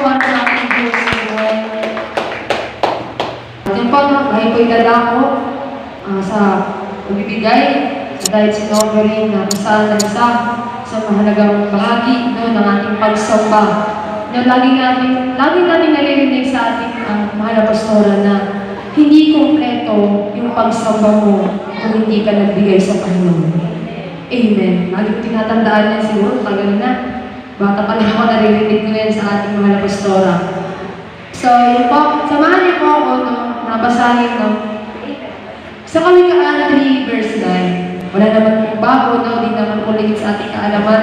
para sa ating Diyos. Yung po, no, kahit po'y dadako ah, sa pagbibigay, sa diet sinobering na kasal ng isa sa mahalagang bahagi no, ng ating pagsamba. No, lagi namin, lagi namin naririnig sa ating uh, mahal na pastora na hindi kumpleto yung pagsamba mo kung hindi ka nagbigay sa Panginoon. Amen. Lagi tinatandaan niya siguro, tagal na. Bata pa lang ako naririnig ko yan sa ating mahal na pastora. So, yun po, samahan niyo po ako, no, nabasahin, no. Sa Kawikaan 3, verse 9, wala naman pong bago, no, di naman po ligit sa ating kaalaman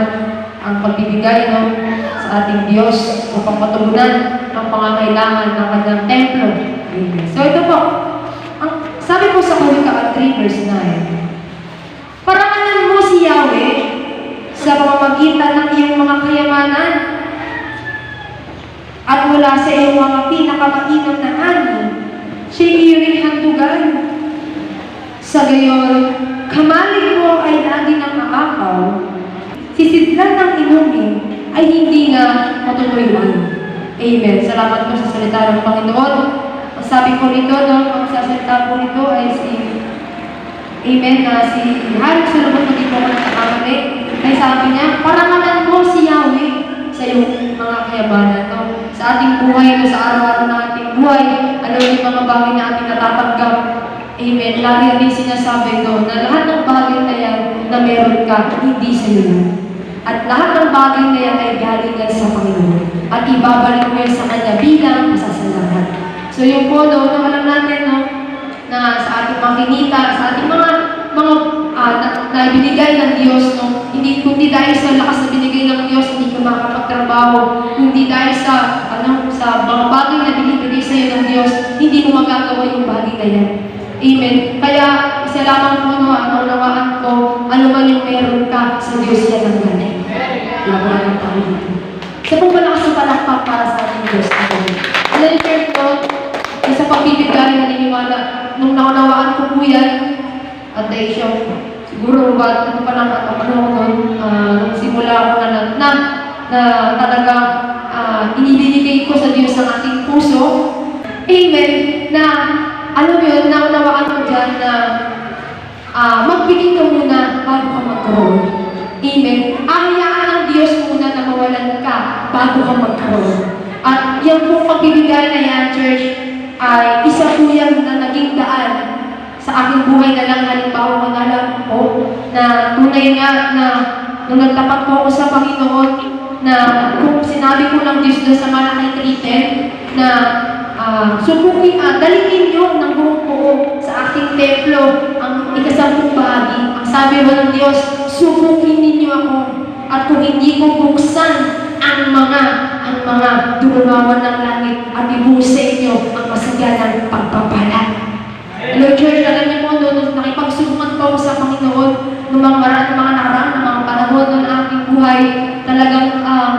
ang pagbibigay, no, sa ating Diyos upang matugunan ang pangangailangan ng kanyang templo. So, ito po, ang, sabi po sa Kawikaan 3, verse 9, Parangalan mo si Yahweh sa pamamagitan ng iyong mga kayamanan at mula sa iyong mga pinakamainam na ani, siya'y iyong handugan. Sa gayon, kamalig mo ay lagi ng maakaw, sisidlan ng inumin ay hindi nga matutuyuan. Amen. Salamat po sa salita ng Panginoon. Ang sabi ko rito, no, ang sasalita po rito ay si Amen na si Haring Solomon hindi po ako nakakamali ay sabi niya, si Yahweh iyong mga kayamanan. No? Sa ating buhay, no, sa araw-araw na ating buhay, ano yung mga bagay na ating natatanggap. Amen. Lagi rin sinasabi no, na lahat ng bagay na yan na meron ka, hindi sa iyo. At lahat ng bagay na yan ay galing yan sa Panginoon. At ibabalik mo yan sa Kanya bilang pasasalamat. So yung po, no, na alam natin, no, na sa ating mga kinita, sa ating mga mga ah, na, na ibinigay ng Diyos, no? Hindi kundi dahil sa lakas na binigay ng Diyos, makakapagtrabaho. Hindi dahil sa ano sa mga bagay na binibigay sa iyo ng Diyos, hindi mo magagawa yung bagay na yan. Amen. Kaya isa lamang po no, ang unawaan ko, ano man yung meron ka sa Diyos yan ang wala nang tayo dito. Sa pong malakas ng palakpak para sa ating Diyos. Alam niyo, church ko, sa pagbibigay, naniniwala, nung naunawaan ko po yan, at dahil siya, siguro ano pa lang, ano pa lang noon, ah, nung simula ako na, na, na, na talaga ah, inibinigay ko sa Diyos ang ating puso. Amen. Na, alam mo yun, naunawaan ko dyan na ah, magbigay ka muna bago ka magkaroon. Amen. Ahayaan ng Diyos muna na mawalan ka bago ka magkaroon. At yung pong pagbibigay na yan, church, ay isa po yan na naging daan sa aking buhay na lang halimbawa kung alam ko na tunay nga na nung nagtapat po ako sa Panginoon na kung sinabi ko lang Diyos doon sa malaking triten na uh, subukin, uh, dalhin niyo ng buong buo sa aking templo ang ikasampung bahagi. Ang sabi mo ng Diyos, subukin ninyo ako at kung hindi ko buksan ang mga ang mga dumawan ng langit at ibuhos sa inyo ang masaganang pagpapala. Hello church, alam niyo po, noon nakipagsubukan po sa Panginoon noong mga maraan, mga nakaraan, ng mga panahon ng aking buhay, talagang uh,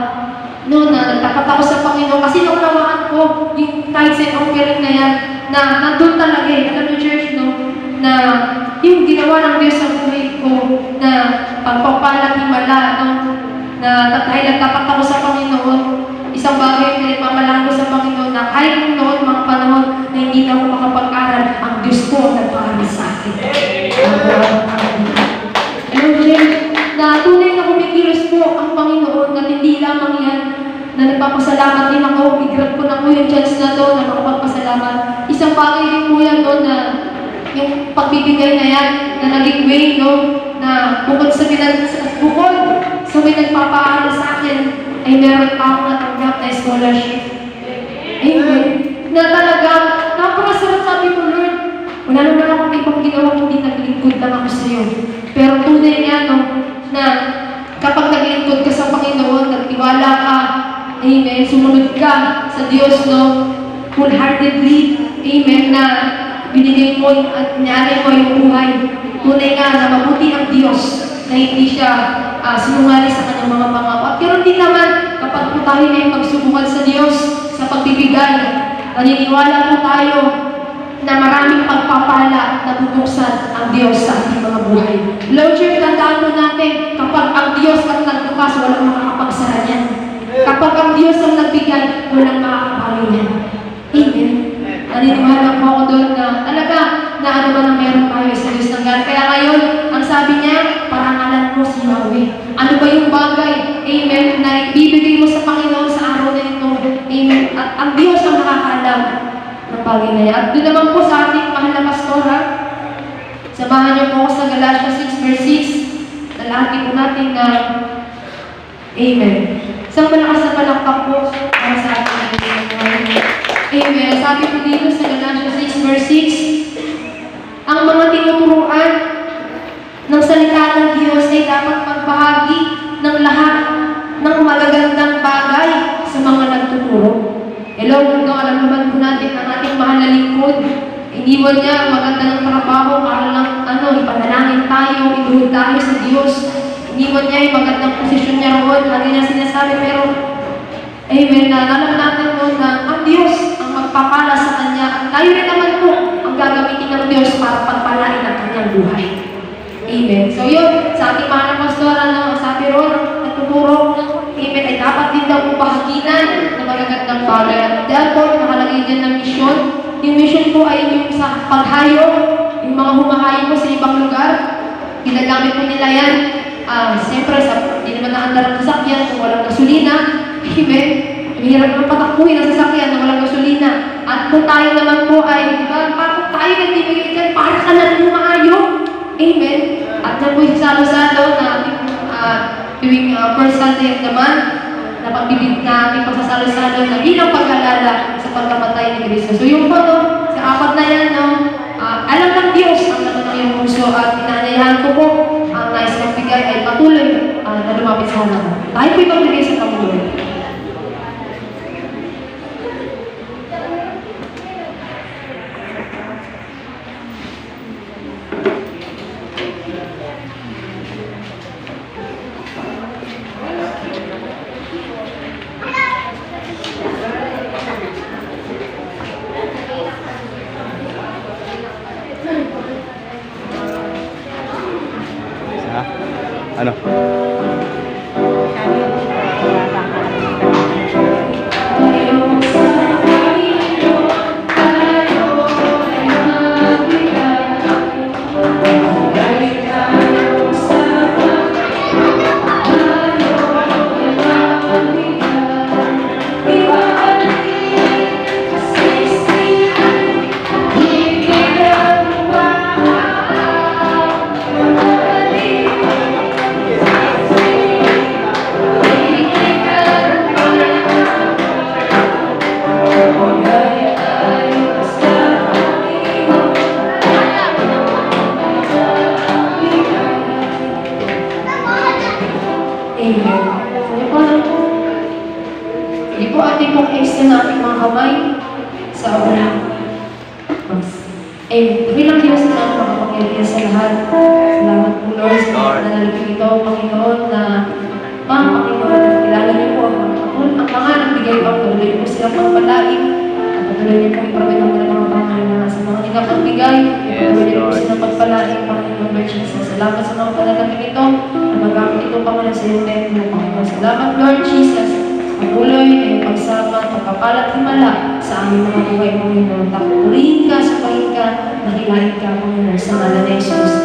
noon na nagtakat ako sa Panginoon kasi naunawaan ko yung kahit sa offering na yan, na nandun talaga eh. Alam niyo church, no, na yung ginawa ng Diyos sa buhay ko, na pagpapalang himala, no, na dahil nagtapat ako sa Panginoon, isang bagay na pinagmamalaan ko sa Panginoon na kahit nung noon mga panahon na hindi na ako makapag-aral, ang Diyos ko ang nagpaaral sa akin. Ano din, na tunay na kumikilos po ang Panginoon na hindi lamang yan na nagpapasalamat din ako, i-grab ko na po yung chance na to na makapagpasalamat. Isang bagay din po yan doon na yung pagbibigay na yan, na naging way, no, na bukod sa pinag bukod sa may nagpapaaral sa akin, ay meron pa akong natanggap na scholarship. Amen. Na talagang, napakasarap sabi ko, Lord, wala naman akong ibang ginawa kundi naglingkod lang ako sa iyo. Pero tunay nga, no, na kapag naglingkod ka sa Panginoon, nagtiwala ka, Amen, sumunod ka sa Diyos, no, wholeheartedly, Amen, na binigay mo at niyari mo yung buhay. Tunay nga na mabuti ang Diyos na hindi siya uh, sinungali sa kanyang mga pangako. At pero din naman, kapag po tayo ay magsubukan sa Diyos sa pagbibigay, naniniwala po tayo na maraming pagpapala na bubuksan ang Diyos sa ating mga buhay. Lord, Church, tandaan mo natin, kapag ang Diyos at nagbukas, walang makakapagsara niyan. Kapag ang Diyos ang nagbigay, walang makakapalo yan. Amen. Naniniwala po ako doon na talaga na ano ba na meron tayo sa Diyos ng God. Kaya ngayon, ang sabi niya, parangalan mo si Yahweh. Ano ba yung bagay, amen, na ibibigay mo sa Panginoon sa araw na ito, amen. At ang Diyos ang nakakaalam ng bagay na yan. At doon naman po sa ating mahal na pastora, samahan niyo po sa Galatians 6 verse 6. Lalaki po natin na Amen. Isang malakas na palakpak po para sa ating Panginoon. Amen. Sabi po dito sa Galatians 6 verse 6, ang mga tinuturuan ng salita ng Diyos ay dapat magbahagi ng lahat ng magagandang bagay sa mga nagtuturo. Hello, mundo, alam naman po natin ang ating mahal na lingkod. Iniwan niya ang maganda ng trabaho para lang, ano, ipanalangin tayo, iluhod tayo sa Diyos. Iniwan niya yung magandang posisyon niya roon. Lagi niya sinasabi, pero, amen, na alam natin mo na ang Diyos ang magpapala sa Kanya. At tayo rin naman po ang gagamitin ng Diyos para pagpalain ang Kanyang buhay. Amen. So yun, sa ating na pastor, ano, sabi ron, nagtuturo, amen, ay dapat din daw po pahaginan ng magagandang bagay. At po, nakalagay dyan ng mission. Yung mission po ay yung sa paghayo, yung mga humahayo po sa ibang lugar. Ginagamit po nila yan. Ah, siyempre, sa, hindi naman naandar ang sasakyan kung walang gasolina. Amen. Mahirap naman patakbuhin ang sasakyan na walang gasolina. At kung tayo naman po ay, di ba, parang tayo nagbibigay dyan, para ka na humaayo. Amen. At na po yung salo-salo na ating uh, tuwing uh, first Sunday month, na pagbibig na ating pagsasalo-salo na bilang pag-alala sa pagkamatay ni Kristo. So yung po, no, sa apat na yan, no, ah, alam ng Diyos ang laman ng iyong puso at inaanyayahan ko po ang nais magbigay ay patuloy ah, na lumapit sa harapan. Tayo po'y magbigay sa Panginoon. Ano? Sige po, ating pong extend na ating mga kamay sa una. Amen. Bilang Diyos na makapangyarihan sa lahat. Salamat po, Lord, sa mga nanalapin ito, Panginoon, na Ma'am, Panginoon, kilala niyo po ang mga ang mga nagbigay pa, patuloy po silang pagpalain, at patuloy niyo po iparamit ang mga pangalaman sa mga hindi pagbigay, patuloy niyo po silang pagpalain, Panginoon, Lord Jesus. Salamat sa mga panalapin ito, na magamit ito, Panginoon, sa iyong templo, Panginoon. Salamat, Lord Jesus, Patuloy ay pagsama, pagkapalat himala sa aming mga buhay, Panginoon. Takurihin ka sa pahin ka, nakilahin ka, Panginoon, sa ngalan ni Jesus.